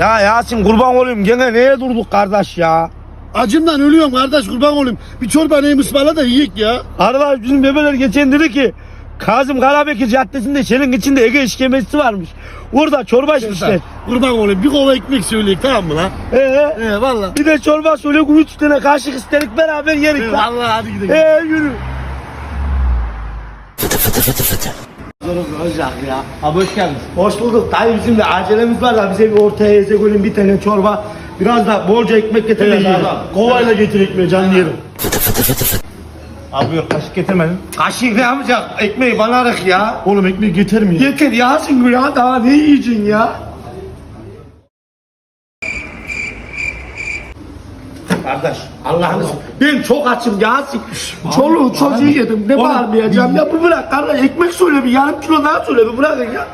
Ya Yasin kurban olayım gene neye durduk kardeş ya? Acımdan ölüyorum kardeş kurban olayım. Bir çorba neyim ısmarla da yiyek ya. Arkadaş bizim bebeler geçen dedi ki Kazım Karabekir Caddesi'nde Çelin içinde Ege işkembesi varmış. Orada çorba içmişler. Kurban olayım bir kova ekmek söyleyek tamam mı lan? Ee, He valla. bir de çorba söyle üç tane kaşık isterik beraber yerik. lan. Valla hadi gidelim. Ee yürü. Zor olacak ya. Abi hoş geldiniz. Hoş bulduk. Dayı bizim de acelemiz var da bize bir ortaya Ezegül'ün bir tane çorba. Biraz da bolca ekmek getir de Evet, yiyelim. Kovayla getir ekmeği can yerim. Abi yok kaşık getirmedin. Kaşık ne yapacak? Ekmeği bana arık ya. Oğlum ekmeği getirmiyor. Getir Yasin ya daha ne yiyeceksin ya? Kardeş. Allah'ını ben çok açım Yasin. Çoluğu çocuğu yedim. Ne bağırmayacağım ya? bu bırak kardeş ekmek söyle bir yarım kilo daha söyle bir bırakın ya.